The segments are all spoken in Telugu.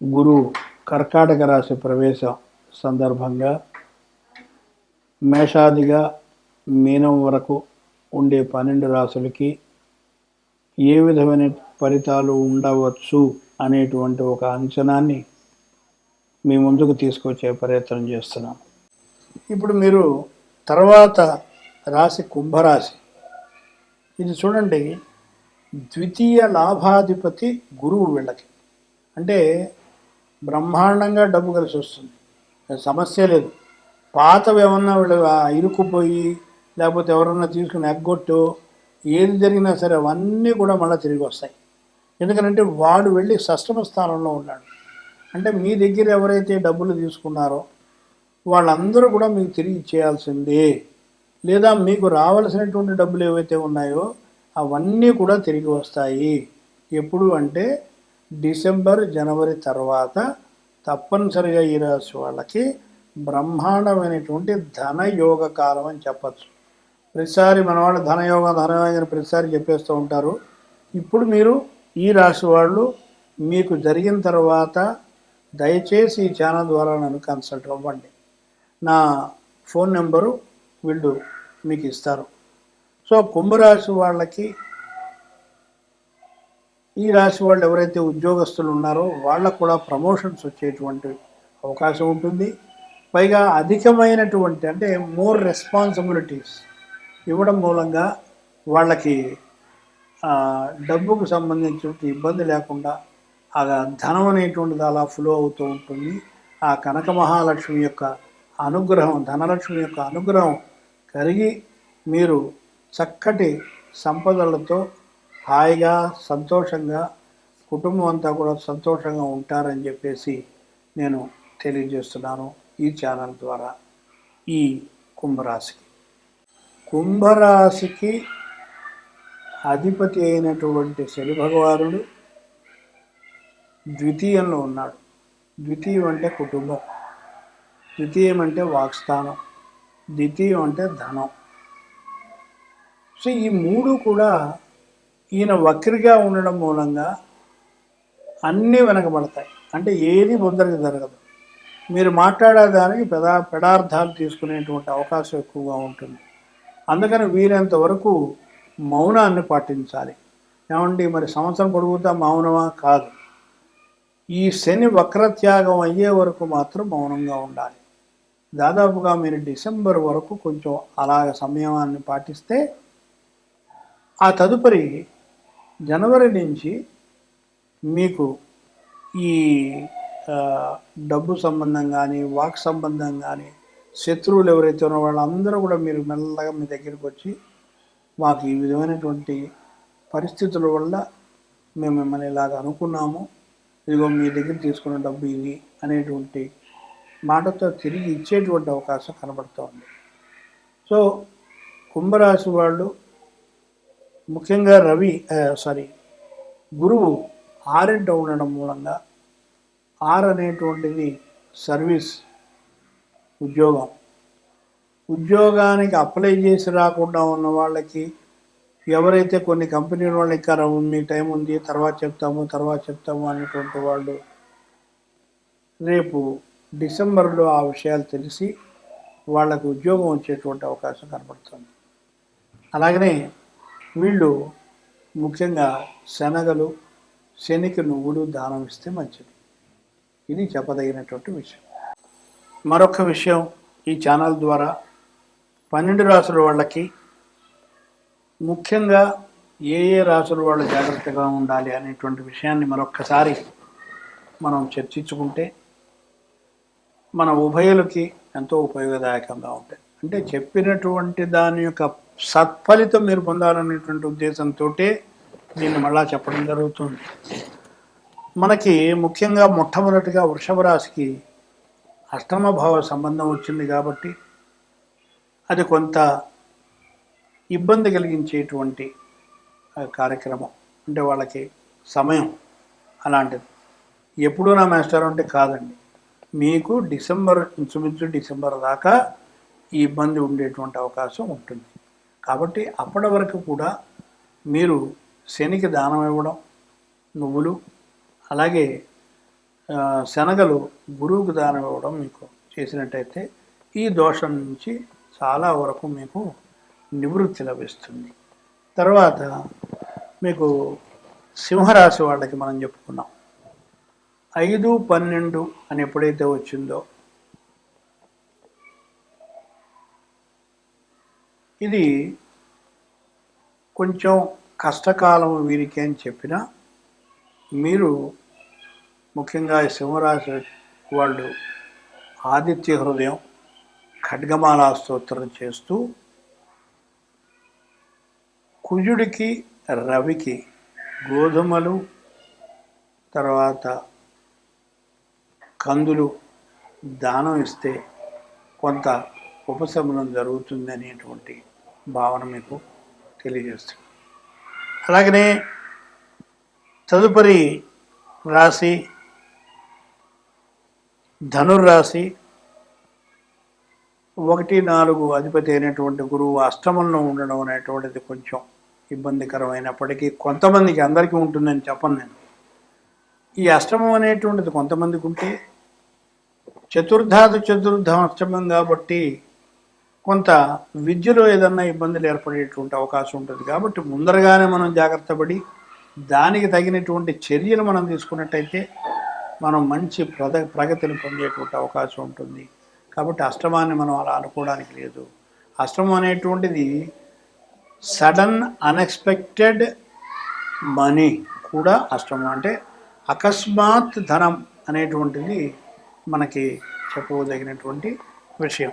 గురు కర్కాటక రాశి ప్రవేశం సందర్భంగా మేషాదిగా మీనం వరకు ఉండే పన్నెండు రాసులకి ఏ విధమైన ఫలితాలు ఉండవచ్చు అనేటువంటి ఒక అంచనాన్ని మీ ముందుకు తీసుకొచ్చే ప్రయత్నం చేస్తున్నాం. ఇప్పుడు మీరు తర్వాత రాశి కుంభరాశి. ఇది చూడండి ద్వితీయ లాభాధిపతి గురువు వీళ్ళకి. అంటే బ్రహ్మాండంగా డబ్బు కలిసి వస్తుంది. సమస్య లేదు. పాతవి ఏమన్నా వీళ్ళు ఆ ఇరుక్కుపోయి లేకపోతే ఎవరన్నా తీసుకుని ఎగ్గొట్టు ఏది జరిగినా సరే అవన్నీ కూడా మళ్ళీ తిరిగి వస్తాయి. ఎందుకంటే వాడు వెళ్ళి సష్టమ స్థానంలో ఉన్నాడు. అంటే మీ దగ్గర ఎవరైతే డబ్బులు తీసుకున్నారో వాళ్ళందరూ కూడా మీకు తిరిగి ఇచ్చేయాల్సిందే. లేదా మీకు రావాల్సినటువంటి డబ్బులు ఏవైతే ఉన్నాయో అవన్నీ కూడా తిరిగి వస్తాయి. ఎప్పుడు అంటే డిసెంబర్ జనవరి తర్వాత తప్పనిసరిగా ఈ రాశి వాళ్ళకి బ్రహ్మాండమైనటువంటి ధనయోగ కాలం అని చెప్పచ్చు. ప్రతిసారి మన వాళ్ళు ధనయోగం ధనయోగం అని ప్రతిసారి చెప్పేస్తూ ఉంటారు. ఇప్పుడు మీరు ఈ రాశి వాళ్ళు మీకు జరిగిన తర్వాత దయచేసి ఈ ఛానల్ ద్వారా నన్ను కన్సల్ట్ అవ్వండి. నా ఫోన్ నెంబరు వీళ్ళు మీకు ఇస్తారు. సో కుంభరాశి వాళ్ళకి ఈ రాశి వాళ్ళు ఎవరైతే ఉద్యోగస్తులు ఉన్నారో వాళ్ళకు కూడా ప్రమోషన్స్ వచ్చేటువంటి అవకాశం ఉంటుంది. పైగా అధికమైనటువంటి అంటే మోర్ రెస్పాన్సిబిలిటీస్ ఇవ్వడం మూలంగా వాళ్ళకి డబ్బుకు సంబంధించిన ఇబ్బంది లేకుండా ఆ ధనం అనేటువంటిది అలా ఫ్లో అవుతూ ఉంటుంది. ఆ కనక మహాలక్ష్మి యొక్క అనుగ్రహం ధనలక్ష్మి యొక్క అనుగ్రహం కలిగి మీరు చక్కటి సంపదలతో హాయిగా సంతోషంగా కుటుంబం అంతా కూడా సంతోషంగా ఉంటారని చెప్పేసి నేను తెలియజేస్తున్నాను ఈ ఛానల్ ద్వారా ఈ కుంభరాశికి. కుంభరాశికి అధిపతి అయినటువంటి శని భగవానుడు ద్వితీయంలో ఉన్నాడు. ద్వితీయం అంటే కుటుంబం. ద్వితీయం అంటే వాక్స్థానం. ద్వితీయం అంటే ధనం. సో ఈ మూడు కూడా ఈయన వక్రిగా ఉండడం మూలంగా అన్నీ వెనకబడతాయి. అంటే ఏది ముందరికి జరగదు. మీరు మాట్లాడేదానికి పెదా పెడార్థాలు తీసుకునేటువంటి అవకాశం ఎక్కువగా ఉంటుంది. అందుకని వీరంత వరకు మౌనాన్ని పాటించాలి. ఏమండి మరి సంవత్సరం పొడుగుతా మౌనమా? కాదు. ఈ శని వక్రత్యాగం అయ్యే వరకు మాత్రం మౌనంగా ఉండాలి. దాదాపుగా మీరు డిసెంబర్ వరకు కొంచెం అలాగ సమయాన్ని పాటిస్తే ఆ తదుపరి జనవరి నుంచి మీకు ఈ డబ్బు సంబంధం కానీ వాక్ సంబంధం కానీ శత్రువులు ఎవరైతే ఉన్నారో వాళ్ళందరూ కూడా మీరు మెల్లగా మీ దగ్గరికి వచ్చి మాకు ఈ విధమైనటువంటి పరిస్థితుల వల్ల మేము మిమ్మల్ని ఇలాగ అనుకున్నాము. ఇదిగో మీ దగ్గర తీసుకున్న డబ్బు ఇది అనేటువంటి మాటతో తిరిగి ఇచ్చేటువంటి అవకాశం కనబడుతోంది. సో కుంభరాశి వాళ్ళు ముఖ్యంగా రవి సారీ గురువు ఆరింట ఉండడం మూలంగా ఆర్ అనేటువంటిది సర్వీస్ ఉద్యోగం. ఉద్యోగానికి అప్లై చేసి రాకుండా ఉన్న వాళ్ళకి ఎవరైతే కొన్ని కంపెనీల వాళ్ళు ఇంకా మీ టైం ఉంది తర్వాత చెప్తాము తర్వాత చెప్తాము అనేటువంటి వాళ్ళు రేపు డిసెంబర్లో ఆ విషయాలు తెలిసి వాళ్ళకు ఉద్యోగం వచ్చేటువంటి అవకాశం కనబడుతుంది. అలాగనే వీళ్ళు ముఖ్యంగా శనగలు శనికి నువ్వులు దానం ఇస్తే మంచిది. ఇది చెప్పదగినటువంటి విషయం. మరొక విషయం ఈ ఛానల్ ద్వారా పన్నెండు రాసుల వాళ్ళకి ముఖ్యంగా ఏ ఏ రాసుల వాళ్ళు జాగ్రత్తగా ఉండాలి అనేటువంటి విషయాన్ని మరొక్కసారి మనం చర్చించుకుంటే మన ఉభయులకి ఎంతో ఉపయోగదాయకంగా ఉంటాయి. అంటే చెప్పినటువంటి దాని యొక్క సత్ఫలితం మీరు పొందాలనేటువంటి ఉద్దేశంతో దీన్ని మళ్ళా చెప్పడం జరుగుతుంది. మనకి ముఖ్యంగా మొట్టమొదటిగా వృషభ రాశికి అష్టమ భావ సంబంధం వచ్చింది కాబట్టి అది కొంత ఇబ్బంది కలిగించేటువంటి కార్యక్రమం. అంటే వాళ్ళకి సమయం అలాంటిది. ఎప్పుడూ నా మాస్టర్ అంటే కాదండి. మీకు డిసెంబర్ ఇంచుమించు డిసెంబర్ దాకా ఈ ఇబ్బంది ఉండేటువంటి అవకాశం ఉంటుంది. కాబట్టి అప్పటి వరకు కూడా మీరు శనికి దానం ఇవ్వడం నువ్వులు అలాగే శనగలు గురువుకు దానం ఇవ్వడం మీకు చేసినట్టయితే ఈ దోషం నుంచి చాలా వరకు మీకు నివృత్తి లభిస్తుంది. తర్వాత మీకు సింహరాశి వాళ్ళకి మనం చెప్పుకున్నాం. ఐదు పన్నెండు అని ఎప్పుడైతే వచ్చిందో ఇది కొంచెం కష్టకాలం వీరికి అని చెప్పినా మీరు ముఖ్యంగా సింహరాశి వాళ్ళు ఆదిత్య హృదయం ఖడ్గమాలా స్తోత్రం చేస్తూ కుజుడికి రవికి గోధుమలు తర్వాత కందులు దానం ఇస్తే కొంత ఉపశమనం జరుగుతుంది అనేటువంటి భావన మీకు తెలియజేస్తుంది. అలాగనే తదుపరి రాశి ధనుర్రాశి ఒకటి నాలుగు అధిపతి అయినటువంటి గురువు అష్టమంలో ఉండడం అనేటువంటిది కొంచెం ఇబ్బందికరమైనప్పటికీ కొంతమందికి అందరికీ ఉంటుందని చెప్పను నేను. ఈ అష్టమం అనేటువంటిది కొంతమందికి ఉంటే చతుర్థాది చతుర్థం అష్టమం కాబట్టి కొంత విద్యలో ఏదన్నా ఇబ్బందులు ఏర్పడేటువంటి అవకాశం ఉంటుంది. కాబట్టి ముందరగానే మనం జాగ్రత్త పడి దానికి తగినటువంటి చర్యలు మనం తీసుకున్నట్టయితే మనం మంచి ప్రద ప్రగతిని పొందేటువంటి అవకాశం ఉంటుంది. కాబట్టి అష్టమాన్ని మనం అలా అనుకోవడానికి లేదు. అష్టమం అనేటువంటిది సడన్ అన్ఎక్స్పెక్టెడ్ మనీ కూడా అష్టమం. అంటే అకస్మాత్ ధనం అనేటువంటిది మనకి చెప్పదగినటువంటి విషయం.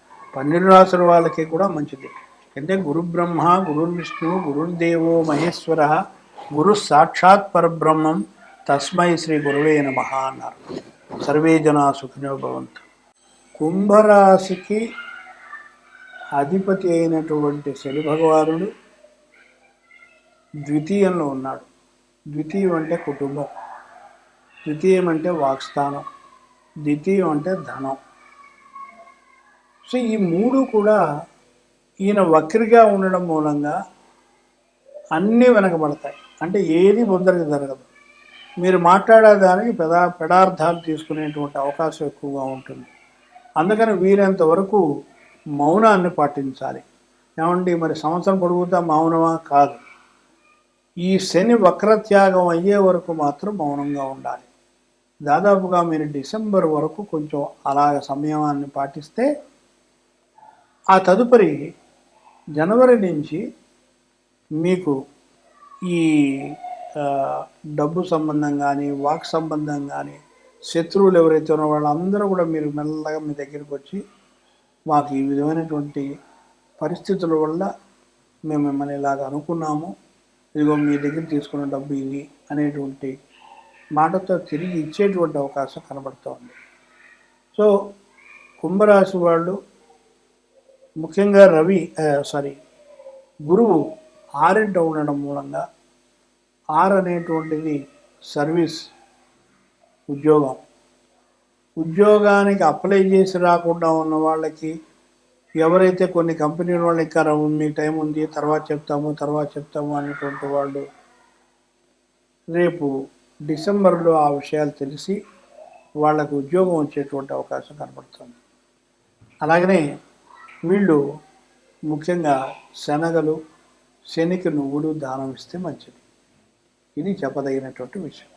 పన్నెండు రాసుల వాళ్ళకి కూడా మంచిది. అంటే గురు బ్రహ్మ గురుర్విష్ణు గురుర్దేవో మహేశ్వర గురు సాక్షాత్ పరబ్రహ్మం తస్మై శ్రీ గురువే నమ అన్నారు. సర్వే జనా సుఖినో భవంతు. కుంభరాశికి అధిపతి అయినటువంటి శని భగవానుడు ద్వితీయంలో ఉన్నాడు. ద్వితీయం అంటే కుటుంబం. ద్వితీయం అంటే వాక్స్థానం. ద్వితీయం అంటే ధనం. సో ఈ మూడు కూడా ఈయన వక్రిగా ఉండడం మూలంగా అన్నీ వెనకబడతాయి. అంటే ఏది ముందరికి జరగదు. మీరు మాట్లాడేదానికి పెదా పెడార్థాలు తీసుకునేటువంటి అవకాశం ఎక్కువగా ఉంటుంది. అందుకని వీరంత వరకు మౌనాన్ని పాటించాలి. ఏమండి మరి సంవత్సరం పొడుగుతా మౌనమా? కాదు. ఈ శని వక్రత్యాగం అయ్యే వరకు మాత్రం మౌనంగా ఉండాలి. దాదాపుగా మీరు డిసెంబర్ వరకు కొంచెం అలాగ సంయమాన్ని పాటిస్తే ఆ తదుపరి జనవరి నుంచి మీకు ఈ డబ్బు సంబంధం కానీ వాక్ సంబంధం కానీ శత్రువులు ఎవరైతే ఉన్నారో వాళ్ళందరూ కూడా మీరు మెల్లగా మీ దగ్గరికి వచ్చి మాకు ఈ విధమైనటువంటి పరిస్థితుల వల్ల మేము మిమ్మల్ని ఇలాగ అనుకున్నాము. ఇదిగో మీ దగ్గర తీసుకున్న డబ్బు ఇది అనేటువంటి మాటతో తిరిగి ఇచ్చేటువంటి అవకాశం కనబడుతోంది. సో కుంభరాశి వాళ్ళు ముఖ్యంగా రవి సారీ గురువు ఆరింట ఉండడం మూలంగా ఆర్ అనేటువంటిది సర్వీస్ ఉద్యోగం. ఉద్యోగానికి అప్లై చేసి రాకుండా ఉన్న వాళ్ళకి ఎవరైతే కొన్ని కంపెనీల వాళ్ళు ఇంకా మీ టైం ఉంది తర్వాత చెప్తాము తర్వాత చెప్తాము అనేటువంటి వాళ్ళు రేపు డిసెంబర్లో ఆ విషయాలు తెలిసి వాళ్ళకు ఉద్యోగం వచ్చేటువంటి అవకాశం కనబడుతుంది. అలాగనే వీళ్ళు ముఖ్యంగా శనగలు శనికి నువ్వులు దానం ఇస్తే మంచిది. ఇది చెప్పదగినటువంటి విషయం.